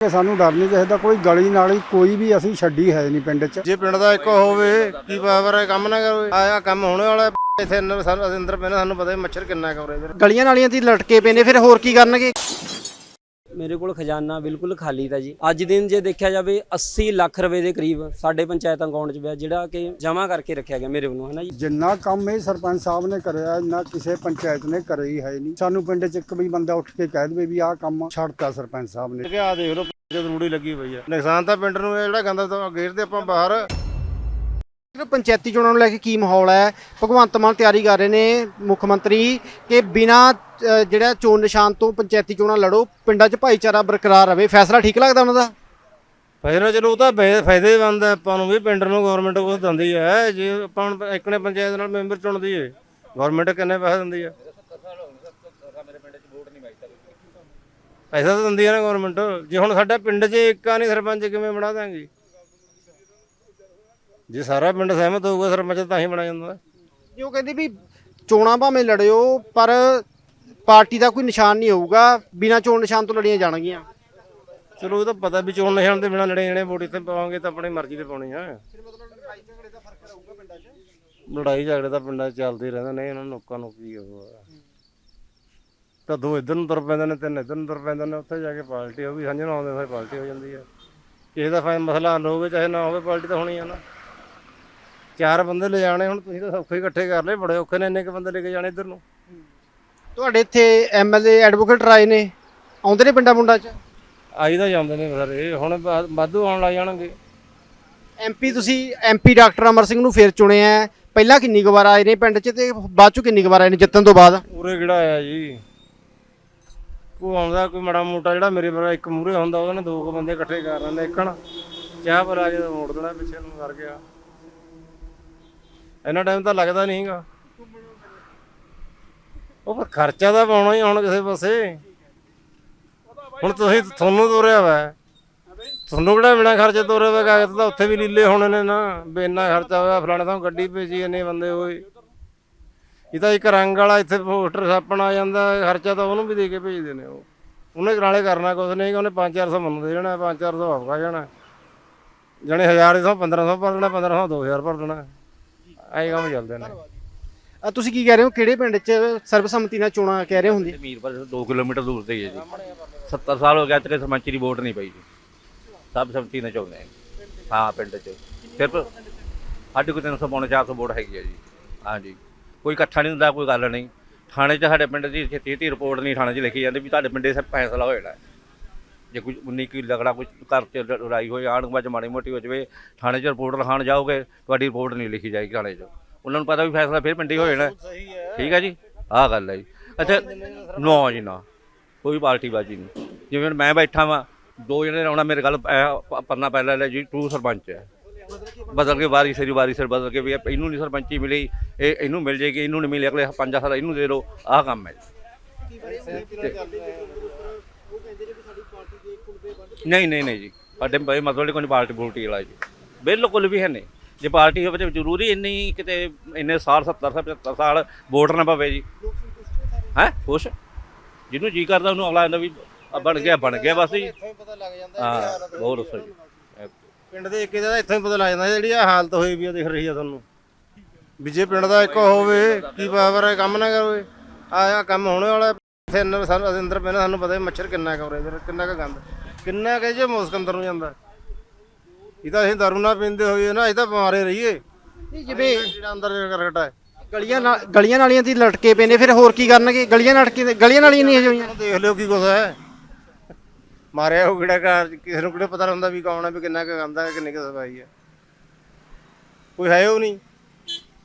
ਕਿ ਸਾਨੂੰ ਡਰ ਨਹੀਂ ਕਿਸੇ ਦਾ ਕੋਈ ਗਲੀ ਨਾਲੀ ਕੋਈ ਵੀ ਅਸੀਂ ਛੱਡੀ ਹੈ ਨਹੀਂ ਪਿੰਡ 'ਚ। ਜੇ ਪਿੰਡ ਦਾ ਇੱਕ ਹੋਵੇ ਕੀ ਪਾਵਰ ਹੈ ਕੰਮ ਨਾ ਕਰੋ। ਆਇਆ ਕੰਮ ਹੋਣੇ ਵਾਲਾ। ਇੱਥੇ ਅੰਦਰ ਸਾਨੂੰ ਅੰਦਰ ਪੈਣਾ ਸਾਨੂੰ ਪਤਾ ਹੀ ਮੱਛਰ ਕਿੰਨਾ ਕਵਰੇ ਵੀਰ ਗਲੀਆਂ ਨਾਲੀਆਂ ਦੀ ਲਟਕੇ ਪਏ ਨੇ ਫਿਰ ਹੋਰ ਕੀ ਕਰਨਗੇ? ਮੇਰੇ ਕੋਲ ਖਜ਼ਾਨਾ ਬਿਲਕੁਲ ਖਾਲੀ ਤਾ ਜੀ। ਅੱਜ ਦਿਨ ਜੇ ਦੇਖਿਆ ਜਾਵੇ 80 ਲੱਖ ਰੁਪਏ ਦੇ ਕਰੀਬ ਸਾਡੇ ਪੰਚਾਇਤ ਅਕਾਊਂਟ 'ਚ ਪਿਆ ਜਿਹੜਾ ਕਿ ਜਮ੍ਹਾਂ ਕਰਕੇ ਰੱਖਿਆ ਗਿਆ ਮੇਰੇ ਵੱਲੋਂ ਹੈ ਨਾ ਜੀ? ਜਿੰਨਾ ਕੰਮ ਇਹ ਸਰਪੰਚ ਸਾਹਿਬ ਨੇ ਕਰਿਆ ਇੰਨਾ ਕਿਸੇ ਪੰਚਾਇਤ ਨੇ ਕਰਿਆ ਹੀ ਨਹੀਂ। ਸਾਨੂੰ ਪਿੰਡ 'ਚ ਇੱਕ ਵੀ ਬੰਦਾ ਉੱਠ ਕੇ ਕਹਿ ਦੇਵੇ ਵੀ ਆਹ ਕੰਮ ਛੱਡਤਾ ਸਰਪੰਚ ਸਾਹਿਬ ਨੇ। ਕਿ ਆ ਦੇਖ ਲਓ ਜਦ ਰੂੜੀ ਲੱਗੀ ਪਈ ਆ। ਨੁਕਸਾਨ ਤਾਂ ਪਿੰਡ ਨੂੰ ਇਹ ਜਿਹੜਾ ਗੰਦਾ ਤੋਂ ਗੇਰਦੇ ਆਪਾਂ ਬਾਹਰ। ਪੰਚਾਇਤੀ ਚੋਣਾਂ ਨੂੰ ਲੈ ਕੇ ਕੀ ਮਾਹੌਲ ਹੈ? ਭਗਵੰਤ ਮਾਨ ਤਿਆਰੀ ਕਰ ਰਹੇ ਨੇ ਮੁੱਖ ਮੰਤਰੀ ਕਿ ਬਿਨਾ ਜਿਹੜਾ ਚੋਣ ਨਿਸ਼ਾਨ ਤੋਂ ਪੰਚਾਇਤੀ ਚੋਣਾਂ ਲੜੋ, ਪਿੰਡਾਂ 'ਚ ਭਾਈਚਾਰਾ ਬਰਕਰਾਰ ਰਵੇ ਫੈਸਲਾ ਠੀਕ ਲੱਗਦਾ ਉਹਨਾਂ ਦਾ? ਫਾਇਦਾ ਚਲੋ ਉਹ ਤਾਂ ਫਾਇਦੇਮੰਦ ਹੈ। ਆਪਾਂ ਨੂੰ ਵੀ ਪਿੰਡ ਨੂੰ ਗਵਰਨਮੈਂਟ ਕੁਝ ਦਿੰਦੀ ਹੈ। ਜੇ ਆਪਾਂ ਹੁਣ ਪੰਚਾਇਤ ਨਾਲ ਮੈਂਬਰ ਚੁਣਦੀ ਹੈ ਗਵਰਨਮੈਂਟ ਕਿੰਨੇ ਪੈਸੇ ਦਿੰਦੀ ਹੈ? ਪੈਸਾ ਤਾਂ ਦਿੰਦੀ ਹੈ ਨਾ ਗਵਰਨਮੈਂਟ ਜੇ ਹੁਣ ਸਾਡਾ ਪਿੰਡ 'ਚ ਇੱਕਾ ਨਹੀਂ ਸਰਪੰਚ, ਕਿਵੇਂ ਬਣਾ ਦਾਂਗੇ ਜੇ ਸਾਰਾ ਪਿੰਡ ਸਹਿਮਤ ਹੋਊਗਾ ਸਰਪੰਚ ਤਾਂ ਹੀ ਬਣਾ ਜਾਂਦਾ। ਜੀ ਉਹ ਕਹਿੰਦੇ ਵੀ ਚੋਣਾਂ ਭਾਵੇਂ ਲੜਿਓ ਪਰ ਪਾਰਟੀ ਦਾ ਕੋਈ ਨਿਸ਼ਾਨ ਨਹੀਂ ਹੋਊਗਾ ਬਿਨਾ ਚੋਣ ਨਿਸ਼ਾਨ ਤੋਂ ਲੜੀਆਂ ਜਾਣਗੀਆਂ। ਚਲੋ ਉਹ ਤਾਂ ਪਤਾ ਵੀ ਚੋਣ ਨਿਸ਼ਾਨ ਦੇ ਬਿਨਾਂ ਲੜੇ ਜਣੇ ਵੋਟ ਇੱਥੇ ਪਾਵਾਂਗੇ ਤਾਂ ਆਪਣੀ ਮਰਜ਼ੀ ਤੇ ਪਾਉਣੀ ਆ। ਲੜਾਈ ਝਗੜੇ ਤਾਂ ਪਿੰਡਾਂ 'ਚ ਚੱਲਦੇ ਹੀ ਰਹਿੰਦੇ ਨੇ ਇਹਨਾਂ ਨੂੰ ਲੋਕਾਂ ਨੂੰ ਕੀ ਉਹ ਆ। ਤਾਂ ਦੋ ਇੱਧਰ ਨੂੰ ਤੁਰ ਪੈਂਦੇ ਨੇ ਤਿੰਨ ਇੱਧਰ ਨੂੰ ਤੁਰ ਪੈਂਦੇ ਨੇ ਉੱਥੇ ਜਾ ਕੇ ਪਾਰਟੀ ਹੋ ਗਈ ਸਾਂਝੇ ਨਾਲ ਆਉਂਦੇ ਹੋਏ ਪਾਰਟੀ ਹੋ ਜਾਂਦੀ ਆ। ਕਿਸੇ ਦਾ ਫਾਇਦਾ ਮਸਲਾ ਹੱਲ ਹੋਵੇ ਚਾਹੇ ਨਾ ਹੋਵੇ ਪਾਰਟੀ ਤਾਂ ਹੋਣੀ ਆ ਨਾ। ਚਾਰ ਬੰਦੇ ਲੈ ਜਾਣੇ ਹੁਣ ਤੁਸੀਂ ਤਾਂ ਸੌਖੇ ਇਕੱਠੇ ਕਰ ਲਏ ਬੜੇ ਔਖੇ ਨੇ ਇੰਨੇ ਕੁ ਬੰਦੇ ਲੈ ਕੇ ਜਾਣੇ ਇੱਧਰ ਨੂੰ। ਤੁਹਾਡੇ ਇੱਥੇ ਐਮਐਲਏ ਐਡਵੋਕੇਟ ਰਾਏ ਨੇ ਆਉਂਦੇ ਨੇ ਪਿੰਡਾਂ ਪੁੰਡਾਂ 'ਚ? ਆਈ ਤਾਂ ਜਾਂਦੇ ਨੇ ਸਾਰੇ ਹੁਣ ਵਾ- ਵਾਧੂ ਆਉਣ ਲੱਗ ਜਾਣਗੇ। ਐਮਪੀ ਤੁਸੀਂ ਐਮਪੀ ਡਾਕਟਰ ਅਮਰ ਸਿੰਘ ਨੂੰ ਫੇਰ ਚੁਣਿਆ ਹੈ। ਪਹਿਲਾਂ ਕਿੰਨੀ ਕੁ ਵਾਰ ਆਏ ਨੇ ਪਿੰਡ 'ਚ ਤੇ ਬਾਅਦ 'ਚ ਕਿੰਨੀ ਕੁ ਵਾਰ ਆਏ ਨੇ ਜਿੱਤਣ ਤੋਂ ਬਾਅਦ? ਪੂਰੇ ਕਿਹੜਾ ਆਇਆ ਜੀ? ਕੋਈ ਆਉਂਦਾ ਕੋਈ ਮਾੜਾ ਮੋਟਾ ਜਿਹੜਾ ਮੇਰੇ ਵਰਗਾ ਇੱਕ ਮੂਰੇ ਹੁੰਦਾ ਉਹਦੇ ਦੋ ਕੁ ਬੰਦੇ ਇਕੱਠੇ ਕਰ ਲੈਂਦੇ ਇੱਕਣ ਚਾਹ ਪਰ ਆ ਜਦੋਂ ਮੋੜ ਦੇਣਾ ਪਿੱਛੇ ਨੂੰ ਕਰ ਗਿਆ। ਇੰਨਾ ਟਾਈਮ ਤਾਂ ਲੱਗਦਾ ਨਹੀਂਗਾ ਉਹ ਪਰ ਖਰਚਾ ਤਾਂ ਪਾਉਣਾ ਹੀ ਹੁਣ ਕਿਸੇ ਪਾਸੇ। ਹੁਣ ਤੁਸੀਂ ਤੁਹਾਨੂੰ ਤੋਰਿਆ ਵਾ। ਤੁਹਾਨੂੰ ਕਿਹੜਾ ਬਿਨਾ ਖਰਚੇ ਤੋਰਿਆ ਵਾ ਕਾਗਜ਼ ਤਾਂ ਉੱਥੇ ਵੀ ਲੀਲੇ ਹੋਣੇ ਨੇ ਨਾ। ਵੀ ਇੰਨਾ ਖਰਚਾ ਹੋਇਆ, ਫਲਾਣੇ ਤੋਂ ਗੱਡੀ ਭੇਜੀ ਇੰਨੇ ਬੰਦੇ ਹੋਏ ਇਹ ਤਾਂ ਇੱਕ ਰੰਗ ਵਾਲਾ ਇੱਥੇ ਪੋਸਟਰ ਛਾਪਣ ਆ ਜਾਂਦਾ, ਖਰਚਾ ਤਾਂ ਉਹਨੂੰ ਵੀ ਦੇ ਕੇ ਭੇਜਦੇ ਨੇ ਉਹ। ਉਹਨੇ ਨਾਲੇ ਕਰਨਾ ਕੁਝ ਨਹੀਂ, ਉਹਨੇ 5-400 ਮੰਨ ਦੇ ਜਾਣਾ 5-400 ਆਪ ਖਾ ਜਾਣਾ। ਜਣੇ 1000 ਤੋਂ 1500 ਭਰ ਦੇਣਾ 1500 2000 ਭਰ ਦੇਣਾ। ਐਂ ਕੰਮ ਚੱਲਦੇ ਨੇ। ਅ, ਤੁਸੀਂ ਕੀ ਕਹਿ ਰਹੇ ਹੋ? ਕਿਹੜੇ ਪਿੰਡ 'ਚ ਸਰਬਸੰਮਤੀ ਨਾਲ ਚੋਣਾਂ ਕਹਿ ਰਹੇ ਹੁੰਦੀ? ਮੀਰਪੁਰ ਤੋਂ 2 ਕਿਲੋਮੀਟਰ ਦੂਰ ਤੇ ਹੀ ਹੈ ਜੀ। 70 ਸਾਲ ਹੋ ਗਿਆ ਤੇ ਸਰਪੰਚੀ ਦੀ ਵੋਟ ਨਹੀਂ ਪਈ ਜੀ। ਸਭ ਸੰਮਤੀ ਨਾਲ ਚੁਣਦੇ ਆ ਹਾਂ ਪਿੰਡ 'ਚ। ਸਿਰਫ ਸਾਡੇ ਕੋਲ 300 ਪੌਣੇ 400 ਵੋਟ ਹੈਗੀ ਹੈ ਜੀ। ਹਾਂ ਜੀ। ਕੋਈ ਇਕੱਠਾ ਨਹੀਂ ਹੁੰਦਾ ਕੋਈ ਗੱਲ ਨਹੀਂ। ਥਾਣੇ 'ਚ ਸਾਡੇ ਪਿੰਡ ਦੀ ਛੇਤੀ ਦੀ ਰਿਪੋਰਟ ਨਹੀਂ ਥਾਣੇ 'ਚ ਲਿਖੀ ਜਾਂਦੀ ਵੀ ਤੁਹਾਡੇ ਪਿੰਡੇ ਸੇ ਫੈਸਲਾ ਹੋ ਜਾਣਾ। ਹੈ। ਜੇ ਕੋਈ 19 ਕੀ ਲਗੜਾ ਕੁਝ ਘਰ 'ਚ ਲੜਾਈ ਹੋਈ ਆਣ ਬਾਜ ਮਾੜੀ ਮੋਟੀ ਹੋ ਜਾਵੇ ਥਾਣੇ 'ਚ ਰਿਪੋਰਟ ਲਿਖਾਉਣ ਜਾਓਗੇ ਤੁਹਾਡੀ ਰਿਪੋਰਟ ਨਹੀਂ ਲਿਖੀ ਜਾਏਗੀ ਥਾਣੇ 'ਚ ਉਹਨਾਂ ਨੂੰ ਪਤਾ ਵੀ ਫੈਸਲਾ ਫਿਰ ਪਿੰਡੇ ਹੀ ਜਾਣਾ। ਠੀਕ ਹੈ ਜੀ ਆਹ ਗੱਲ ਹੈ ਜੀ ਅੱਛਾ ਨਾ ਜੀ ਨਾ ਕੋਈ ਪਾਰਟੀ ਬਾਜੀ ਨਹੀਂ ਜਿਵੇਂ ਹੁਣ ਮੈਂ ਬੈਠਾ ਵਾਂ ਦੋ ਜਣੇ ਆਉਣਾ ਮੇਰੇ ਗੱਲ ਪ- ਪੰਨਾ ਪਹਿਲਾਂ ਲੈ ਜੀ ਟੂ ਸਰਪੰਚ ਹੈ ਬਦਲ ਕੇ ਵਾਰੀ ਸਿਰ ਵਾਰੀ ਸਿਰ ਬਦਲ ਕੇ ਵੀ ਇਹ- ਇਹਨੂੰ ਨਹੀਂ ਸਰਪੰਚੀ ਮਿਲੀ ਇਹ ਇਹਨੂੰ ਮਿਲ ਜੇਗੀ ਇਹਨੂੰ ਨਹੀਂ ਮਿਲੀ ਅਗਲੇ ਪੰਜ ਸਾਲ ਇਹਨੂੰ ਦੇ ਦਿਓ ਆਹ ਕੰਮ ਹੈ ਨਹੀਂ ਨਹੀਂ ਨਹੀਂ ਜੀ। ਸਾਡੇ ਬਈ ਮਤਲਬ ਕੋਈ ਪਾਰਟੀ ਬੂਟੀ ਵਾਲਾ ਜੀ। ਬਿਲਕੁਲ ਵੀ ਹੈ ਨਹੀਂ। ਜੇ ਪਾਰਟੀ ਹੋਵੇ ਤੇ ਜ਼ਰੂਰੀ ਇੰਨੀ ਕਿਤੇ ਇੰਨੇ ਸਾਲ 70 75 ਸਾਲ ਵੋਟ ਨਾ ਪਵੇ ਜੀ। ਹੈ? ਖੁਸ਼? ਜਿਹਨੂੰ ਜੀ ਕਰਦਾ ਉਹਨੂੰ ਅਗਲਾ ਵੀ ਆ ਬਣ ਗਿਆ ਬਣ ਗਿਆ ਬਸ ਜੀ। ਇੱਥੋਂ ਹੀ ਪਤਾ ਲੱਗ ਜਾਂਦਾ ਹਾਂ ਬਹੁਤ ਦੱਸੋ ਜੀ ਪਿੰਡ ਦੇ ਇੱਕ ਦਾ ਇੱਥੋਂ ਹੀ ਪਤਾ ਲੱਗ ਜਾਂਦਾ ਜਿਹੜੀ ਆ ਹਾਲਤ ਹੋਈ ਵੀ ਆ ਦਿਖ ਰਹੀ ਆ ਤੁਹਾਨੂੰ। ਵੀ ਜੇ ਪਿੰਡ ਦਾ ਇੱਕ ਹੋਵੇ ਕੀ ਪਾਵਰ ਹੈ ਕੰਮ ਨਾ ਕਰੋਗੇ ਆਇਆ ਕੰਮ ਹੋਣੇ ਵਾਲਾ। ਇੱਥੇ ਅੰਦਰ ਸਾਨੂੰ ਅੰਦਰ ਪੈਣਾ ਸਾਨੂੰ ਪਤਾ ਮੱਛਰ ਕਿੰਨਾ ਕਵਰੇ ਵੀਰ ਕਿੰਨਾ ਕੁ ਗੰਦ। ਕਿੰਨਾ ਕੁ ਜੇ ਮੁਸਕ ਅੰਦਰ ਨੂੰ ਜਾਂਦਾ। ਇਹ ਤਾਂ ਅਸੀਂ ਦਾਰੂ ਨਾ ਪੀਂਦੇ ਹੋਈਏ ਨਾ ਅਸੀਂ ਤਾਂ ਬਿਮਾਰੇ ਰਹੀਏ। ਨਹੀਂ ਜਿਵੇਂ ਜਿਹੜਾ ਅੰਦਰ ਕਰਕਟਾ ਹੈ। ਗਲੀਆਂ ਨਾਲ ਗਲੀਆਂ ਨਾਲੀਆਂ ਦੀ ਲਟਕੇ ਪਏ ਨੇ ਫਿਰ ਹੋਰ ਕੀ ਕਰਨਗੇ? ਗਲੀਆਂ ਲਟਕੇ ਗਲੀਆਂ ਨਾਲੀਆਂ ਨਹੀਂ ਹੋਈਆਂ ਦੇਖ ਲਿਓ ਕੀ ਕੁਛ ਹੈ। ਮਾਰਿਆ ਉਹ ਕਿਹੜਾ ਘਰ ਕਿਸੇ ਨੂੰ ਕਿਹੜਾ ਪਤਾ ਹੁੰਦਾ ਵੀ ਕੌਣ ਹੈ ਵੀ ਕਿੰਨਾ ਕੁ ਗੰਦਾ ਹੈ ਕਿੰਨੀ ਕੁ ਸਫ਼ਾਈ ਹੈ। ਕੋਈ ਹੈ ਉਹ ਨਹੀਂ।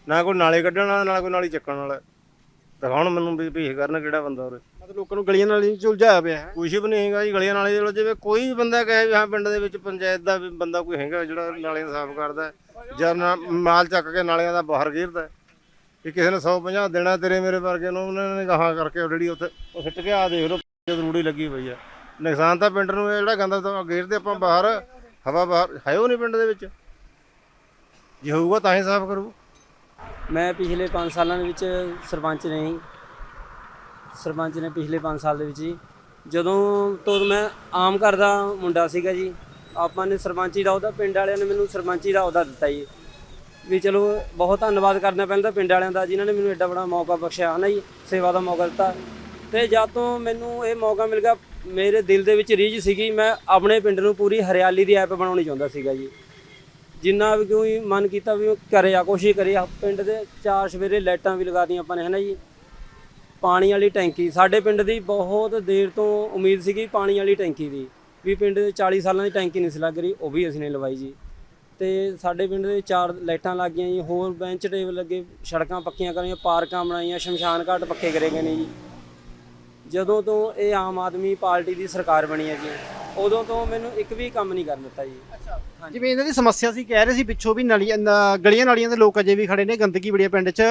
ਨਾ ਕੋਈ ਨਾਲੇ ਕੱਢਣ ਵਾਲਾ ਨਾ ਕੋਈ ਨਾਲੀ ਚੱਕਣ ਵਾਲਾ। ਦਿਖਾਉਣ ਮੈਨੂੰ ਵੀ ਭੇਜ ਕਰਨ ਕਿਹੜਾ ਬੰਦਾ ਉਰੇ। ਮਤਲਬ ਲੋਕਾਂ ਨੂੰ ਗਲੀਆਂ ਨਾਲੀਆਂ 'ਚ ਉਲਝਾਇਆ ਪਿਆ ਹੈ। ਕੁਛ ਵੀ ਨਹੀਂ ਹੈਗਾ ਜੀ ਗਲੀਆਂ ਨਾਲੇ ਚਲੋ ਜਿਵੇਂ ਕੋਈ ਵੀ ਬੰਦਾ ਕਹੇ ਵੀ ਹਾਂ ਪਿੰਡ ਦੇ ਵਿੱਚ ਪੰਚਾਇਤ ਦਾ ਵੀ ਬੰਦਾ ਕੋਈ ਹੈਗਾ ਜਿਹੜਾ ਨਾਲੀਆਂ ਸਾਫ਼ ਕਰਦਾ ਹੈ, ਜਾਂ ਨਾ- ਮਾਲ ਚੱਕ ਕੇ ਨਾਲੀਆਂ ਦਾ ਬਾਹਰ ਗੇਰਦਾ ਹੈ। ਵੀ ਕਿਸੇ ਨੇ 150 ਦੇਣਾ ਤੇਰੇ ਮੇਰੇ ਵਰਗੇ ਨੂੰ ਉਹਨਾਂ ਨੇ ਗਾਹਾਂ ਕਰਕੇ ਜਿਹੜੀ ਉੱਥੇ ਉਹ ਸਿੱਟ ਕੇ ਆ ਦੇਖ ਲਓ ਜਦ ਰੂੜੀ ਲੱਗੀ ਪਈ ਆ ਨੁਕਸਾਨ ਤਾਂ ਪਿੰਡ ਨੂੰ ਇਹ ਜਿਹੜਾ ਗੰਦਾ ਤੋਂ ਗੇਰਦੇ ਆਪਾਂ ਬਾਹਰ ਹਵਾ ਬਾਹਰ ਹੈ ਉਹ ਨਹੀਂ ਪਿੰਡ ਦੇ ਵਿੱਚ। ਜੇ ਹੋਊਗਾ ਤਾਂ ਹੀ ਸਾਫ਼ ਕਰੂ। ਮੈਂ ਪਿਛਲੇ 5 ਸਾਲਾਂ ਦੇ ਵਿੱਚ ਸਰਪੰਚ ਨੇ ਹੀ ਸਰਪੰਚ ਨੇ ਪਿਛਲੇ 5 ਸਾਲ ਦੇ ਵਿੱਚ ਜੀ। ਜਦੋਂ ਤੋਂ ਮੈਂ ਆਮ ਘਰ ਦਾ ਮੁੰਡਾ ਸੀਗਾ ਜੀ, ਆਪਾਂ ਨੇ ਸਰਪੰਚੀ ਦਾ ਉਹਦਾ, ਪਿੰਡ ਵਾਲਿਆਂ ਨੇ ਮੈਨੂੰ ਸਰਪੰਚੀ ਦਾ ਅਹੁਦਾ ਦਿੱਤਾ ਜੀ। ਵੀ ਚਲੋ, ਬਹੁਤ ਧੰਨਵਾਦ ਕਰਨਾ ਪੈਂਦਾ ਪਿੰਡ ਵਾਲਿਆਂ ਦਾ, ਜਿਨ੍ਹਾਂ ਨੇ ਮੈਨੂੰ ਐਡਾ ਬੜਾ ਮੌਕਾ ਬਖਸ਼ਿਆ, ਹਨਾ ਜੀ, ਸੇਵਾ ਦਾ ਮੌਕਾ ਦਿੱਤਾ। ਤੇ ਜਦ ਤੋਂ ਮੈਨੂੰ ਇਹ ਮੌਕਾ ਮਿਲ ਗਿਆ, ਮੇਰੇ ਦਿਲ ਦੇ ਵਿੱਚ ਰੀਝ ਸੀਗੀ, ਮੈਂ ਆਪਣੇ ਪਿੰਡ ਨੂੰ ਪੂਰੀ ਹਰਿਆਲੀ ਦੀ ਐਪ ਬਣਾਉਣੀ ਚਾਹੁੰਦਾ ਸੀਗਾ ਜੀ। ਜਿੰਨਾ ਵੀ ਕੋਈ ਮਨ ਕੀਤਾ ਵੀ ਉਹ ਕਰਿਆ, ਕੋਸ਼ਿਸ਼ ਕਰਿਆ ਪਿੰਡ ਦੇ ਚਾਰ ਸਵੇਰੇ ਲਾਈਟਾਂ ਵੀ ਲਗਾਤੀਆਂ ਆਪਾਂ ਨੇ, ਹਨਾ ਜੀ। ਪਾਣੀ ਵਾਲੀ ਟੈਂਕੀ। ਸਾਡੇ ਪਿੰਡ ਦੀ ਬਹੁਤ ਦੇਰ ਤੋਂ ਉਮੀਦ ਸੀਗੀ ਪਾਣੀ ਵਾਲੀ ਟੈਂਕੀ ਦੀ, ਵੀ ਪਿੰਡ ਦੇ 40 ਸਾਲਾਂ ਦੀ ਟੈਂਕੀ ਨਹੀਂ ਸੀ ਲੱਗ ਰਹੀ, ਉਹ ਵੀ ਅਸੀਂ ਨੇ ਲਵਾਈ ਜੀ। ਤੇ ਸਾਡੇ ਪਿੰਡ ਦੇ ਚਾਰ ਲਾਈਟਾਂ ਲੱਗ ਗਈਆਂ ਜੀ, ਹੋਰ ਬੈਂਚ ਟੇਬਲ ਲੱਗੇ, ਸੜਕਾਂ ਪੱਕੀਆਂ ਕਰੀਆਂ ਪਾਰਕਾਂ ਬਣਾਈਆਂ, ਸ਼ਮਸ਼ਾਨ ਘਾਟ ਪੱਕੇ ਕਰੇ ਗਏ ਨੇ ਜੀ। ਜਦੋਂ ਤੋਂ ਇਹ ਆਮ ਆਦਮੀ ਪਾਰਟੀ ਦੀ ਸਰਕਾਰ ਬਣੀ ਹੈ ਜੀ। ਉਦੋਂ ਤੋਂ ਮੈਨੂੰ ਇੱਕ ਵੀ ਕੰਮ ਨਹੀਂ ਕਰਨ ਦਿੱਤਾ ਜੀ। ਜਿਵੇਂ ਇਹਨਾਂ ਦੀ ਸਮੱਸਿਆ ਸੀ ਕਹਿ ਰਹੇ ਸੀ ਪਿੱਛੋਂ ਵੀ ਨਲੀਆਂ ਨ- ਗਲੀਆਂ ਨਾਲੀਆਂ ਦੇ ਲੋਕ ਅਜੇ ਵੀ ਖੜੇ ਨੇ ਗੰਦਗੀ ਬੜੀ ਹੈ ਪਿੰਡ 'ਚ।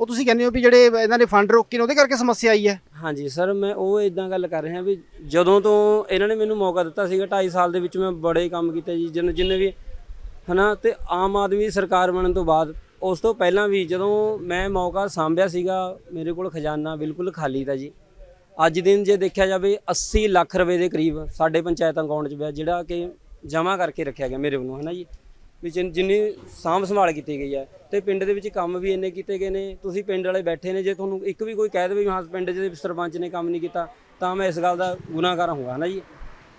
ਉਹ ਤੁਸੀਂ ਕਹਿੰਦੇ ਹੋ ਵੀ ਜਿਹੜੇ ਇਹਨਾਂ ਨੇ ਫੰਡ ਰੋਕੇ ਨੇ ਉਹਦੇ ਕਰਕੇ ਸਮੱਸਿਆ ਆਈ ਹੈ? ਹਾਂਜੀ ਸਰ ਮੈਂ ਉਹ ਇਦਾਂ ਗੱਲ ਕਰ ਰਿਹਾ ਵੀ ਜਦੋਂ ਤੋਂ ਇਹਨਾਂ ਨੇ ਮੈਨੂੰ ਮੌਕਾ ਦਿੱਤਾ ਸੀਗਾ 2.5 ਸਾਲ ਦੇ ਵਿੱਚ ਮੈਂ ਬੜੇ ਕੰਮ ਕੀਤੇ ਜੀ ਜਿੰਨੇ ਜਿੰਨੇ ਵੀ ਹਨਾ ਤੇ ਆਮ ਆਦਮੀ ਸਰਕਾਰ ਬਣਨ ਤੋਂ ਬਾਅਦ ਉਸ ਤੋਂ ਪਹਿਲਾਂ ਵੀ ਜਦੋਂ ਮੈਂ ਮੌਕਾ ਸਾਂਭਿਆ ਸੀਗਾ ਮੇਰੇ ਕੋਲ ਖਜ਼ਾਨਾ ਬਿਲਕੁਲ ਖਾਲੀ ਤਾ ਜੀ। ਅੱਜ ਦਿਨ ਜੇ ਦੇਖਿਆ ਜਾਵੇ 80 ਲੱਖ ਰੁਪਏ ਦੇ ਕਰੀਬ ਸਾਡੇ ਪੰਚਾਇਤ ਅਕਾਊਂਟ 'ਚ ਪਿਆ ਜਿਹੜਾ ਕਿ ਜਮ੍ਹਾਂ ਕਰਕੇ ਰੱਖਿਆ ਗਿਆ ਮੇਰੇ ਵੱਲੋਂ, ਹਨਾ ਜੀ? ਵੀ ਜਿੰਨ- ਜਿੰਨੀ ਸਾਂਭ ਸੰਭਾਲ ਕੀਤੀ ਗਈ ਹੈ ਤੇ ਪਿੰਡ ਦੇ ਵਿੱਚ ਕੰਮ ਵੀ ਇੰਨੇ ਕੀਤੇ ਗਏ ਨੇ, ਤੁਸੀਂ ਪਿੰਡ ਵਾਲੇ ਬੈਠੇ ਨੇ, ਜੇ ਤੁਹਾਨੂੰ ਇੱਕ ਵੀ ਕੋਈ ਕਹਿ ਦੇਵੇ ਹਾਂ, ਪਿੰਡ ਦੇ ਸਰਪੰਚ ਨੇ ਕੰਮ ਨਹੀਂ ਕੀਤਾ, ਤਾਂ ਮੈਂ ਇਸ ਗੱਲ ਦਾ ਗੁਨਾਹਗਾਰ ਹੋਊਗਾ, ਹਨਾ ਜੀ?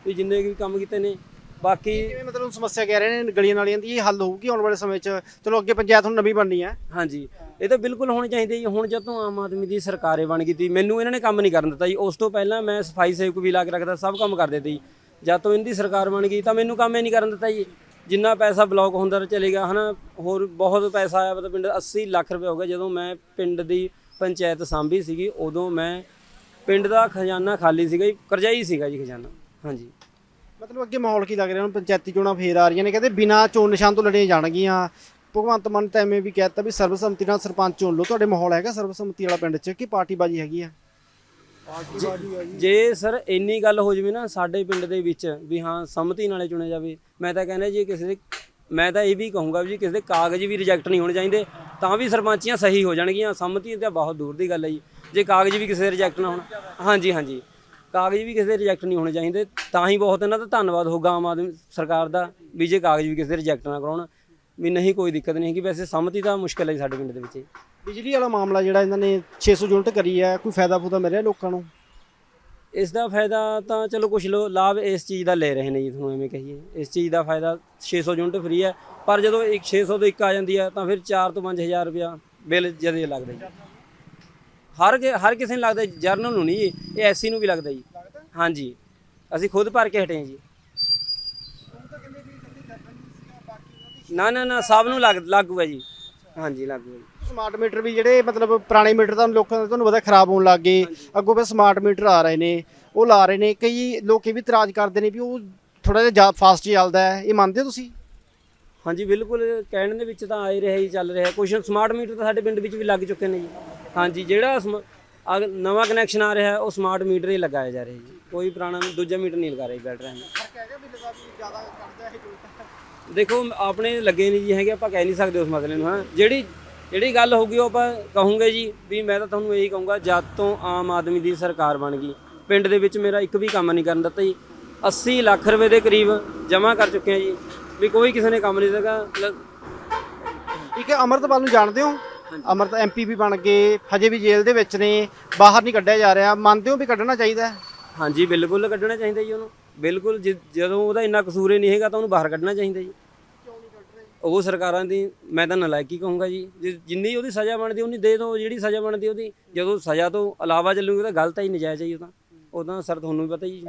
ਵੀ ਜਿੰਨੇ ਵੀ ਕੰਮ ਕੀਤੇ ਨੇ ਬਾਕੀ ਜਿਵੇਂ ਮਤਲਬ ਸਮੱਸਿਆ ਕਹਿ ਰਹੇ ਨੇ ਗਲੀਆਂ ਨਾਲੀਆਂ ਦੀ ਇਹ ਹੱਲ ਹੋਊਗੀ ਆਉਣ ਵਾਲੇ ਸਮੇਂ 'ਚ? ਚਲੋ ਅੱਗੇ ਪੰਚਾਇਤ ਹੁਣ ਨਵੀਂ ਬਣਨੀ ਹੈ। ਹਾਂਜੀ। ਇਹ ਤਾਂ ਬਿਲਕੁਲ ਹੋਣੀ ਚਾਹੀਦੀ ਜੀ ਹੁਣ ਜਦੋਂ ਆਮ ਆਦਮੀ ਦੀ ਸਰਕਾਰੇ ਬਣ ਗਈ ਤੀ ਮੈਨੂੰ ਇਹਨਾਂ ਨੇ ਕੰਮ ਨਹੀਂ ਕਰਨ ਦਿੱਤਾ ਜੀ। ਉਸ ਤੋਂ ਪਹਿਲਾਂ ਮੈਂ ਸਫ਼ਾਈ ਸੇਵਕ ਵੀ ਲਾ ਕੇ ਰੱਖਦਾ ਸਭ ਕੰਮ ਕਰਦੇ ਤੀ ਜਦ ਤੋਂ ਇਹਨਾਂ ਦੀ ਸਰਕਾਰ ਬਣ ਗਈ ਤਾਂ ਮੈਨੂੰ ਕੰਮ ਹੀ ਨਹੀਂ ਕਰਨ ਦਿੱਤਾ ਜੀ। ਜਿੰਨਾ ਪੈਸਾ ਬਲੌਕ ਹੁੰਦਾ ਚਲੇਗਾ ਹਨਾ? ਹੋਰ ਬਹੁਤ ਪੈਸਾ ਆਇਆ ਮਤਲਬ ਪਿੰਡ 80 ਲੱਖ ਰੁਪਏ ਹੋ ਗਏ। ਜਦੋਂ ਮੈਂ ਪਿੰਡ ਦੀ ਪੰਚਾਇਤ ਸਾਂਭੀ ਸੀਗੀ ਉਦੋਂ ਮੈਂ ਪਿੰਡ ਦਾ ਖਜ਼ਾਨਾ ਖਾਲੀ ਸੀਗਾ ਜੀ ਕਰਜ਼ਾਈ ਸੀਗਾ ਜੀ ਖਜ਼ਾਨਾ। ਹਾਂਜੀ। ਮਤਲਬ ਅੱਗੇ ਮਾਹੌਲ ਕੀ ਲੱਗ ਰਿਹਾ? ਹੁਣ ਪੰਚਾਇਤੀ ਚੋਣਾਂ ਫੇਰ ਆ ਰਹੀਆਂ ਨੇ, ਕਹਿੰਦੇ ਬਿਨਾਂ ਚੋਣ ਨਿਸ਼ਾਨ ਤੋਂ ਲੜੀਆਂ ਜਾਣਗੀਆਂ। ਭਗਵੰਤ ਮਾਨ ਤਾਂ ਐਵੇਂ ਵੀ ਕਹਿਤਾ ਵੀ ਸਰਬਸੰਮਤੀ ਨਾਲ ਸਰਪੰਚ ਚੁਣ ਲਓ। ਤੁਹਾਡੇ ਮਾਹੌਲ ਹੈਗਾ ਸਰਬਸੰਮਤੀ ਵਾਲਾ ਪਿੰਡ 'ਚ ਕਿ ਪਾਰਟੀਬਾਜ਼ੀ ਹੈਗੀ ਆ? ਜੇ ਸਰ ਇੰਨੀ ਗੱਲ ਹੋ ਜਵੇ ਨਾ ਸਾਡੇ ਪਿੰਡ ਦੇ ਵਿੱਚ ਵੀ ਹਾਂ ਸੰਮਤੀ ਨਾਲੇ ਚੁਣਿਆ ਜਾਵੇ, ਮੈਂ ਤਾਂ ਕਹਿੰਦਾ ਜੀ ਕਿਸੇ ਦੇ ਮੈਂ ਤਾਂ ਇਹ ਵੀ ਕਹੂੰਗਾ ਵੀ ਜੀ ਕਿਸੇ ਦੇ ਕਾਗਜ਼ ਵੀ ਰਿਜੈਕਟ ਨਹੀਂ ਹੋਣੇ ਚਾਹੀਦੇ, ਤਾਂ ਵੀ ਸਰਪੰਚੀਆਂ ਸਹੀ ਹੋ ਜਾਣਗੀਆਂ। ਸੰਮਤੀ ਤਾਂ ਬਹੁਤ ਦੂਰ ਦੀ ਗੱਲ ਹੈ ਜੀ। ਜੇ ਕਾਗਜ਼ ਵੀ ਕਿਸੇ ਦੇ ਰਿਜੈਕਟ ਨਾ ਹੋਣ। ਹਾਂਜੀ ਹਾਂਜੀ। ਕਾਗਜ਼ ਵੀ ਕਿਸੇ ਦੇ ਰਿਜੈਕਟ ਨਹੀਂ ਹੋਣੇ ਚਾਹੀਦੇ ਤਾਂ ਹੀ ਬਹੁਤ ਇਹਨਾਂ ਦਾ ਧੰਨਵਾਦ ਹੋਊਗਾ ਆਮ ਆਦਮੀ ਸਰਕਾਰ ਦਾ ਵੀ ਜੇ ਕਾਗਜ਼ ਵੀ ਕਿਸੇ ਦੇ ਰਿਜੈਕਟ ਨਾ ਕਰਾਉਣ ਵੀ ਨਹੀਂ ਕੋਈ ਦਿੱਕਤ ਨਹੀਂ ਹੈਗੀ। ਵੈਸੇ ਸੰਮਤੀ ਤਾਂ ਮੁਸ਼ਕਲ ਹੈ ਸਾਡੇ ਪਿੰਡ ਦੇ ਵਿੱਚ। ਬਿਜਲੀ ਵਾਲਾ ਮਾਮਲਾ ਜਿਹੜਾ ਇਹਨਾਂ ਨੇ 600 ਯੂਨਿਟ ਕਰੀ ਹੈ ਕੋਈ ਫਾਇਦਾ ਫੂਦਾ ਮਿਲ ਰਿਹਾ ਲੋਕਾਂ ਨੂੰ? ਇਸ ਦਾ ਫਾਇਦਾ ਤਾਂ ਚਲੋ ਕੁਝ ਲੋ ਲਾਭ ਇਸ ਚੀਜ਼ ਦਾ ਲੈ ਰਹੇ ਨੇ ਜੀ ਤੁਹਾਨੂੰ ਐਵੇਂ ਕਹੀਏ। ਇਸ ਚੀਜ਼ ਦਾ ਫਾਇਦਾ 600 ਯੂਨਿਟ ਫ੍ਰੀ ਹੈ ਪਰ ਜਦੋਂ ਇੱਕ 600 ਤੋਂ ਇੱਕ ਆ ਜਾਂਦੀ ਹੈ ਤਾਂ ਫਿਰ 4 ਤੋਂ 5000 ਰੁਪਇਆ ਬਿੱਲ ਜਦੇ ਲੱਗਦਾ ਜੀ। ਹਰ ਹਰ ਕਿਸੇ ਨੂੰ ਲੱਗਦਾ ਜਰਨਲ ਨੂੰ ਨਹੀਂ ਇਹ ਐਸੀ ਨੂੰ ਵੀ ਲੱਗਦਾ ਜੀ। ਹਾਂਜੀ। ਅਸੀਂ ਖੁਦ ਭਰ ਕੇ ਹਟੇ ਜੀ। ਨਾ ਨਾ ਨਾ ਸਭ ਨੂੰ ਲੱਗ ਲਾਗੂ ਹੈ ਜੀ ਹਾਂਜੀ ਲਾਗੂ ਹੈ ਜੀ। ਸਮਾਰਟ ਮੀਟਰ ਵੀ ਜਿਹੜੇ ਮਤਲਬ ਪੁਰਾਣੇ ਮੀਟਰ ਤਾਂ ਲੋਕਾਂ ਦੇ ਤੁਹਾਨੂੰ ਪਤਾ ਖਰਾਬ ਹੋਣ ਲੱਗ ਗਏ। ਅੱਗੋਂ ਫਿਰ ਸਮਾਰਟ ਮੀਟਰ ਆ ਰਹੇ ਨੇ ਉਹ ਲਾ ਰਹੇ ਨੇ। ਕਈ ਲੋਕ ਇਹ ਵੀ ਇਤਰਾਜ਼ ਕਰਦੇ ਨੇ ਵੀ ਉਹ ਥੋੜਾ ਜਿਹਾ ਫਾਸਟ ਚੱਲਦਾ ਹੈ। ਇਹ ਮੰਨਦੇ ਹੋ ਤੁਸੀਂ? ਹਾਂਜੀ ਬਿਲਕੁਲ। ਕਹਿਣ ਦੇ ਵਿੱਚ ਤਾਂ ਆ ਹੀ ਰਿਹਾ ਹੀ ਚੱਲ ਰਿਹਾ। ਕੁਝ ਸਮਾਰਟ ਮੀਟਰ ਤਾਂ ਸਾਡੇ ਪਿੰਡ ਵਿੱਚ ਵੀ ਲੱਗ ਚੁੱਕੇ ਨੇ ਜੀ। ਹਾਂਜੀ ਜਿਹੜਾ ਸਮ- ਅਗ- ਨਵਾਂ ਕਨੈਕਸ਼ਨ ਆ ਰਿਹਾ ਉਹ ਸਮਾਰਟ ਮੀਟਰ ਹੀ ਲਗਾਇਆ ਜਾ ਰਿਹਾ ਜੀ। ਕੋਈ ਪੁਰਾਣਾ ਦੂਜਾ ਮੀਟਰ ਨਹੀਂ ਲਗਾ ਰਹੇ ਬੈਟਰੀਆਂ ਨੂੰ। ਦੇਖੋ ਆਪਣੇ ਲੱਗੇ ਨਹੀਂ ਜੀ ਹੈਗੇ ਆਪਾਂ ਕਹਿ ਨਹੀਂ ਸਕਦੇ ਉਸ ਮਸਲੇ ਨੂੰ ਹਾਂ। ਜਿਹੜੀ ਜਿਹੜੀ ਗੱਲ ਹੋਊਗੀ ਉਹ ਆਪਾਂ ਕਹੂੰਗੇ ਜੀ ਵੀ ਮੈਂ ਤਾਂ ਤੁਹਾਨੂੰ ਇਹੀ ਕਹੂੰਗਾ ਜਦ ਤੋਂ ਆਮ ਆਦਮੀ ਦੀ ਸਰਕਾਰ ਬਣ ਗਈ ਪਿੰਡ ਦੇ ਵਿੱਚ ਮੇਰਾ ਇੱਕ ਵੀ ਕੰਮ ਨਹੀਂ ਕਰਨ ਦਿੱਤਾ ਜੀ। 80 ਲੱਖ ਰੁਪਏ ਦੇ ਕਰੀਬ ਜਮ੍ਹਾਂ ਕਰ ਚੁੱਕੇ ਆ ਜੀ। ਵੀ ਕੋਈ ਕਿਸੇ ਨੇ ਕੰਮ ਨਹੀਂ ਦਿੱਤਾ। ਲ- ਇੱਕ ਅਮਰਤਪਾਲ ਨੂੰ ਜਾਣਦੇ ਹੋ? ਅਮਰਤ ਐਮਪੀ ਵੀ ਬਣ ਗਏ, ਹਜੇ ਵੀ ਜੇਲ੍ਹ ਦੇ ਵਿੱਚ ਨੇ, ਬਾਹਰ ਨਹੀਂ ਕੱਢਿਆ ਜਾ ਰਿਹਾ। ਮੰਨਦੇ ਹੋ ਵੀ ਕੱਢਣਾ ਚਾਹੀਦਾ ਹੈ? ਹਾਂਜੀ, ਬਿਲਕੁਲ ਕੱਢਣਾ ਚਾਹੀਦਾ ਜੀ ਉਹਨੂੰ। ਬਿਲਕੁਲ ਜਿ- ਜਦੋਂ ਉਹਦਾ ਇੰਨਾ ਕਸੂਰ ਹੀ ਨਹੀਂ ਹੈਗਾ ਤਾਂ ਉਹਨੂੰ ਬਾਹਰ ਕੱਢਣਾ ਚਾਹੀਦਾ ਜੀ। ਉਹ ਸਰਕਾਰਾਂ ਦੀ, ਮੈਂ ਤਾਂ ਨਲਾਇਕੀ ਕਹੂੰਗਾ ਜੀ। ਜਿ- ਜਿੰਨੀ ਉਹਦੀ ਸਜ਼ਾ ਬਣਦੀ, ਉਨੀ ਦੇ ਦਿਓ। ਜਿਹੜੀ ਸਜ਼ਾ ਬਣਦੀ ਉਹਦੀ, ਜਦੋਂ ਸਜ਼ਾ ਤੋਂ ਇਲਾਵਾ ਚੱਲੂਗੀ ਤਾਂ ਗਲਤ ਹੈ ਹੀ ਨਜਾਇਜ਼ ਹੈ ਜੀ ਉਹ ਤਾਂ। ਉਹ ਤਾਂ ਸਰ ਤੁਹਾਨੂੰ ਵੀ ਪਤਾ ਜੀ।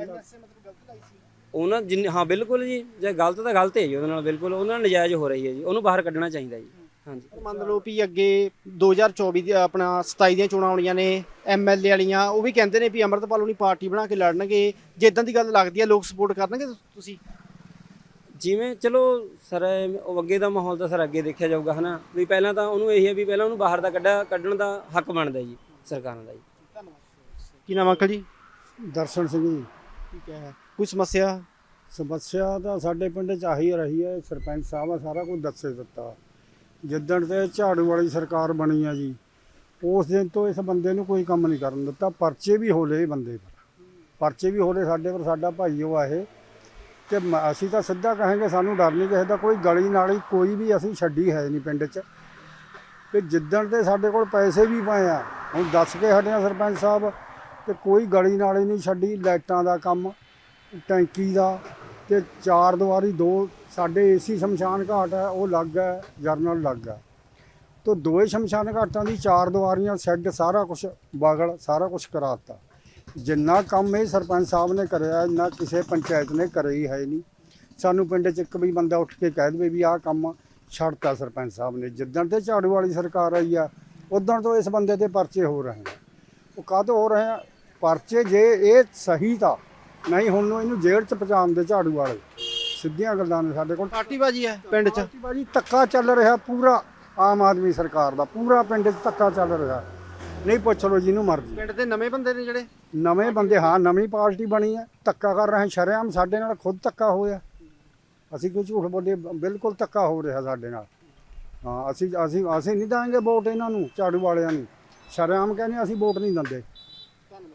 ਉਹਨਾਂ ਜਿੰਨੇ, ਹਾਂ, ਬਿਲਕੁਲ ਜੀ। ਜੇ ਗਲਤ ਤਾਂ ਗਲਤ ਹੈ ਜੀ ਉਹਦੇ ਨਾਲ, ਬਿਲਕੁਲ। ਉਹਨਾਂ ਨਾਲ ਨਜਾਇਜ਼ ਹੋ ਰਹੀ ਹੈ ਜੀ। ਉਹਨੂੰ ਬਾਹਰ ਕੱਢਣਾ ਚਾਹੀਦਾ ਜੀ। ਹਾਂਜੀ। ਮੰਨ ਲਓ ਵੀ ਅੱਗੇ 2024 ਦੀ ਆਪਣਾ 27 ਦੀਆਂ ਚੋਣਾਂ ਆਉਣੀਆਂ ਨੇ ਐਮਐਲਏ ਵਾਲੀਆਂ ਉਹ ਵੀ ਕਹਿੰਦੇ ਨੇ ਵੀ ਅਮਰਤਪਾਲ ਉਹਨੀ ਪਾਰਟੀ ਬਣਾ ਕੇ ਲੜਨਗੇ। ਜੇ ਇਦਾਂ ਦੀ ਗੱਲ ਲੱਗਦੀ ਹੈ ਲੋਕ ਸਪੋਰਟ ਕਰਨਗੇ ਤੁਸੀਂ? ਜਿਵੇਂ ਚਲੋ ਸਰ ਉਹ ਅੱਗੇ ਦਾ ਮਾਹੌਲ ਤਾਂ ਸਰ ਅੱਗੇ ਦੇਖਿਆ ਜਾਊਗਾ ਹਨਾ? ਵੀ ਪਹਿਲਾਂ ਤਾਂ ਉਹਨੂੰ ਇਹੀ ਹੈ ਵੀ ਪਹਿਲਾਂ ਉਹਨੂੰ ਬਾਹਰ ਦਾ ਕੱਢਾ ਕੱਢਣ ਦਾ ਹੱਕ ਬਣਦਾ ਜੀ ਸਰਕਾਰਾਂ ਦਾ ਜੀ। ਕੀ ਨਾਮ ਅੰਕਲ ਜੀ? ਦਰਸ਼ਨ ਸਿੰਘ ਜੀ। ਠੀਕ ਹੈ। ਕੋਈ ਸਮੱਸਿਆ? ਸਮੱਸਿਆ ਤਾਂ ਸਾਡੇ ਪਿੰਡ 'ਚ ਆਹੀ ਰਹੀ ਹੈ ਸਰਪੰਚ ਸਾਹਿਬ ਆ ਸਾਰਾ ਕੁਝ ਦੱਸੇ ਦਿੱਤਾ। ਜਿੱਦਣ ਤੇ ਝਾੜੂ ਵਾਲੀ ਸਰਕਾਰ ਬਣੀ ਆ ਜੀ, ਉਸ ਦਿਨ ਤੋਂ ਇਸ ਬੰਦੇ ਨੂੰ ਕੋਈ ਕੰਮ ਨਹੀਂ ਕਰਨ ਦਿੱਤਾ, ਪਰਚੇ ਵੀ ਹੋਲੇ ਬੰਦੇ ਪਰ। ਪਰਚੇ ਵੀ ਹੋਲੇ ਸਾਡੇ ਪਰ, ਸਾਡਾ ਭਾਈ ਉਹ ਆ ਇਹ। ਕਿ ਮ- ਅਸੀਂ ਤਾਂ ਸਿੱਧਾ ਕਹਾਂਗੇ ਸਾਨੂੰ ਡਰ ਨਹੀਂ ਕਿਸੇ ਦਾ, ਕੋਈ ਗਲੀ ਨਾਲੀ ਕੋਈ ਵੀ ਅਸੀਂ ਛੱਡੀ ਹੈ ਨਹੀਂ ਪਿੰਡ 'ਚ। ਕਿ ਜਿੱਦਣ ਤੇ ਸਾਡੇ ਕੋਲ ਪੈਸੇ ਵੀ ਪਏ ਆ, ਹੁਣ ਦੱਸ ਕੇ ਹਟਿਆ ਸਰਪੰਚ ਸਾਹਿਬ ਕਿ ਕੋਈ ਗਲੀ ਨਾਲੀ ਨਹੀਂ ਛੱਡੀ, ਲਾਈਟਾਂ ਦਾ ਕੰਮ, ਟੈਂਕੀ ਦਾ ਤੇ ਚਾਰ ਦੀਵਾਰੀ, ਦੋ ਸਾਡੇ ਏਸੀ ਸ਼ਮਸ਼ਾਨ ਘਾਟ ਹੈ, ਉਹ ਅਲੱਗ ਹੈ, ਜਰਨਲ ਅਲੱਗ ਹੈ। ਤੋ ਦੋਏ ਸ਼ਮਸ਼ਾਨ ਘਾਟਾਂ ਦੀ ਚਾਰ ਦੀਵਾਰੀਆਂ ਸ਼ੈੱਡ ਸਾਰਾ ਕੁਝ ਬਾਗਲ, ਸਾਰਾ ਕੁਝ ਕਰਾਤਾ। ਜਿੰਨਾ ਕੰਮ ਇਹ ਸਰਪੰਚ ਸਾਹਿਬ ਨੇ ਕਰਿਆ, ਇੰਨਾ ਕਿਸੇ ਪੰਚਾਇਤ ਨੇ ਕਰਿਆ ਹੀ ਹੈ ਨਹੀਂ। ਸਾਨੂੰ ਪਿੰਡ 'ਚ ਇੱਕ ਵੀ ਬੰਦਾ ਉੱਠ ਕੇ ਕਹਿ ਦੇਵੇ ਵੀ ਆਹ ਕੰਮ ਛੱਡਤਾ ਸਰਪੰਚ ਸਾਹਿਬ ਨੇ। ਜਿੱਦਣ ਤੇ ਝਾੜੂ ਵਾਲੀ ਸਰਕਾਰ ਆਈ ਆ, ਉਦੋਂ ਤੋਂ ਇਸ ਬੰਦੇ ਤੇ ਪਰਚੇ ਹੋ ਰਹੇ ਆ ਉਹ ਕਾਹਤੋਂ ਹੋ ਰਹੇ ਆ? ਪਰਚੇ ਜੇ ਇਹ ਸਹੀ ਤਾਂ ਨਹੀਂ ਹੁਣ ਨੂੰ ਇਹਨੂੰ ਜੇਲ੍ਹ 'ਚ ਪਹੁੰਚਾਉਣ ਦੇ ਝਾੜੂ ਵਾਲੇ। ਸਿੱਧੀਆਂ ਗੱਲਾਂ ਨੇ ਸਾਡੇ ਕੋਲ। ਪਾਰਟੀਬਾਜੀ ਹੈ ਪਿੰਡ 'ਚ। ਬਾਜੀ ਧੱਕਾ ਚੱਲ ਰਿਹਾ ਪੂਰਾ ਆਮ ਆਦਮੀ ਸਰਕਾਰ ਦਾ। ਪੂਰਾ ਪਿੰਡ 'ਚ ਧੱਕਾ ਚੱਲ ਰਿਹਾ। ਨਹੀਂ ਪੁੱਛ ਲਓ ਜਿਹਨੂੰ ਮਰਜ਼ੀ। ਪਿੰਡ ਦੇ ਨਵੇਂ ਬੰਦੇ ਨੇ ਜਿਹੜੇ? ਨਵੇਂ ਬੰਦੇ ਹਾਂ ਨਵੀਂ ਪਾਰਟੀ ਬਣੀ ਹੈ। ਧੱਕਾ ਕਰ ਰਹੇ ਸ਼ਰੇਆਮ ਸਾਡੇ ਨਾਲ ਖੁਦ ਧੱਕਾ ਹੋਇਆ। ਅਸੀਂ ਕੋਈ ਝੂਠ ਬੋਲੇ ਬਿਲਕੁਲ ਧੱਕਾ ਹੋ ਰਿਹਾ ਸਾਡੇ ਨਾਲ। ਹਾਂ ਅਸੀਂ ਅਸੀਂ ਅਸੀਂ ਨਹੀਂ ਦਾਂਗੇ ਵੋਟ ਇਹਨਾਂ ਨੂੰ ਝਾੜੂ ਵਾਲਿਆਂ ਨੂੰ। ਸ਼ਰੇਆਮ ਕਹਿੰਦੇ ਅਸੀਂ ਵੋਟ ਨਹੀਂ ਦਿੰਦੇ।